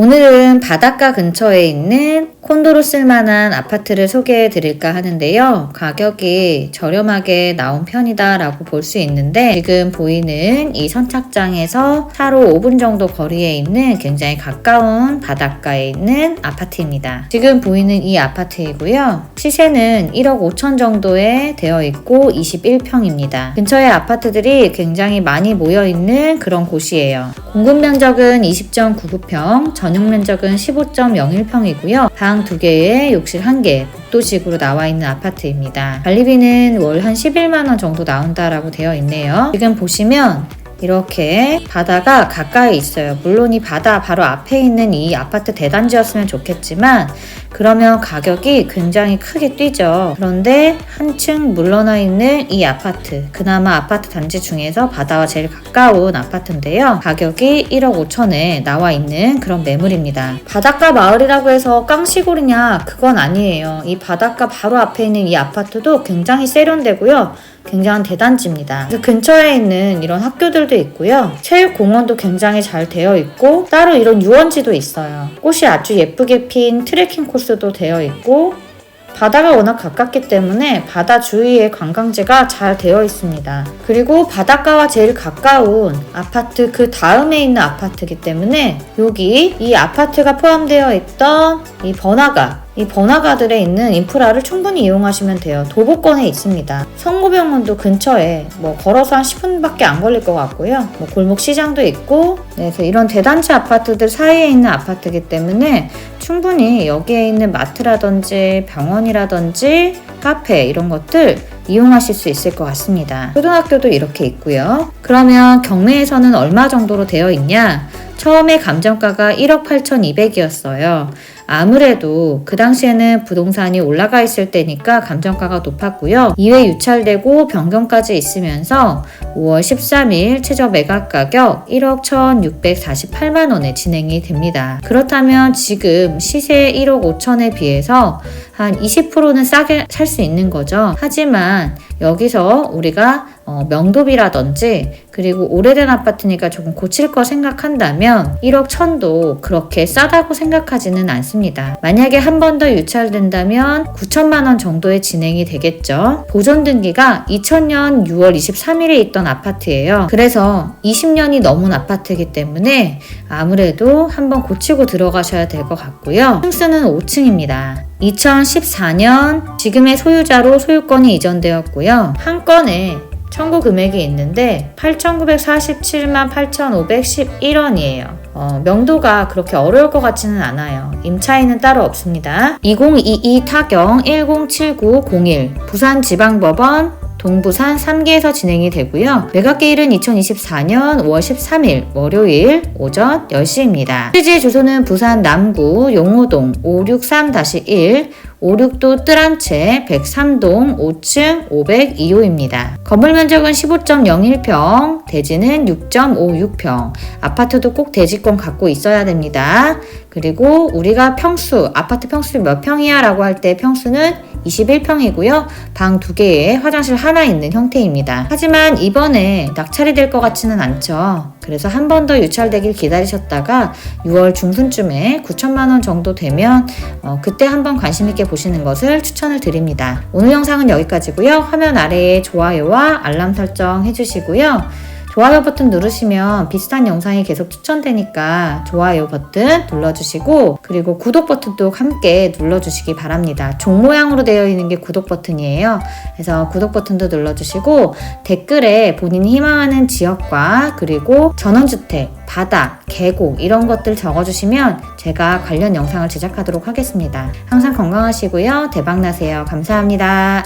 오늘은 바닷가 근처에 있는 콘도로 쓸만한 아파트를 소개해 드릴까 하는데요. 가격이 저렴하게 나온 편이다라고 볼 수 있는데 지금 보이는 이 선착장에서 차로 5분 정도 거리에 있는 굉장히 가까운 바닷가에 있는 아파트입니다. 지금 보이는 이 아파트이고요. 시세는 1억 5천 정도에 되어 있고 21평입니다. 근처에 아파트들이 굉장히 많이 모여 있는 그런 곳이에요. 공급 면적은 20.99평, 전용 면적은 15.01평이고요. 방 2개에 욕실 1개, 복도식으로 나와 있는 아파트입니다. 관리비는 월 한 11만원 정도 나온다라고 되어 있네요. 지금 보시면 이렇게 바다가 가까이 있어요. 물론 이 바다 바로 앞에 있는 이 아파트 대단지였으면 좋겠지만 그러면 가격이 굉장히 크게 뛰죠. 그런데 한층 물러나 있는 이 아파트, 그나마 아파트 단지 중에서 바다와 제일 가까운 아파트인데요. 가격이 1억 5천에 나와 있는 그런 매물입니다. 바닷가 마을이라고 해서 깡시골이냐? 그건 아니에요. 이 바닷가 바로 앞에 있는 이 아파트도 굉장히 세련되고요. 굉장한 대단지입니다. 근처에 있는 이런 학교들도 있고요. 체육공원도 굉장히 잘 되어 있고 따로 이런 유원지도 있어요. 꽃이 아주 예쁘게 핀 트레킹 코스도 되어 있고 바다가 워낙 가깝기 때문에 바다 주위에 관광지가 잘 되어 있습니다. 그리고 바닷가와 제일 가까운 아파트 그 다음에 있는 아파트이기 때문에 여기 이 아파트가 포함되어 있던 이 번화가 이 번화가들에 있는 인프라를 충분히 이용하시면 돼요. 도보권에 있습니다. 성고병원도 근처에 뭐 걸어서 한 10분밖에 안 걸릴 것 같고요. 뭐 골목 시장도 있고 네, 그래서 이런 대단지 아파트들 사이에 있는 아파트이기 때문에 충분히 여기에 있는 마트라든지 병원이라든지 카페 이런 것들 이용하실 수 있을 것 같습니다. 초등학교도 이렇게 있고요. 그러면 경매에서는 얼마 정도로 되어 있냐? 처음에 감정가가 1억 8,200이었어요. 아무래도 그 당시에는 부동산이 올라가 있을 때니까 감정가가 높았고요. 2회 유찰되고 변경까지 있으면서 5월 13일 최저 매각 가격 1억 1,648만 원에 진행이 됩니다. 그렇다면 지금 시세 1억 5천에 비해서 한 20%는 싸게 살 수 있는 거죠. 하지만 여기서 우리가 어, 명도비라든지 그리고 오래된 아파트니까 조금 고칠 거 생각한다면 1억 1000도 그렇게 싸다고 생각하지는 않습니다. 만약에 한 번 더 유찰된다면 9천만 원 정도의 진행이 되겠죠. 보존 등기가 2000년 6월 23일에 있던 아파트예요. 그래서 20년이 넘은 아파트이기 때문에 아무래도 한번 고치고 들어가셔야 될 것 같고요. 층수는 5층입니다. 2014년 지금의 소유자로 소유권이 이전되었고요. 한 건에 청구 금액이 있는데 8,947만 8,511원이에요. 어, 명도가 그렇게 어려울 것 같지는 않아요. 임차인은 따로 없습니다. 2022 타경 107901 부산지방법원 동부산 3기에서 진행이 되고요. 매각기일은 2024년 5월 13일 월요일 오전 10시입니다. 실지 주소는 부산 남구 용호동 563-1 56도 뜰한채 103동 5층 502호입니다. 건물 면적은 15.01평, 대지는 6.56평. 아파트도 꼭 대지권 갖고 있어야 됩니다. 그리고 우리가 평수, 아파트 평수 몇 평이야 라고 할 때 평수는 21평이고요. 방두 개에 화장실 하나 있는 형태입니다. 하지만 이번에 낙찰이 될 것 같지는 않죠. 그래서 한 번 더 유찰되길 기다리셨다가 6월 중순쯤에 9천만 원 정도 되면 어, 그때 한번 관심 있게 보시는 것을 추천을 드립니다. 오늘 영상은 여기까지고요. 화면 아래에 좋아요와 알람 설정 해주시고요. 좋아요 버튼 누르시면 비슷한 영상이 계속 추천되니까 좋아요 버튼 눌러주시고 그리고 구독 버튼도 함께 눌러주시기 바랍니다. 종 모양으로 되어 있는 게 구독 버튼이에요. 그래서 구독 버튼도 눌러주시고 댓글에 본인이 희망하는 지역과 그리고 전원주택, 바다, 계곡 이런 것들 적어주시면 제가 관련 영상을 제작하도록 하겠습니다. 항상 건강하시고요. 대박나세요. 감사합니다.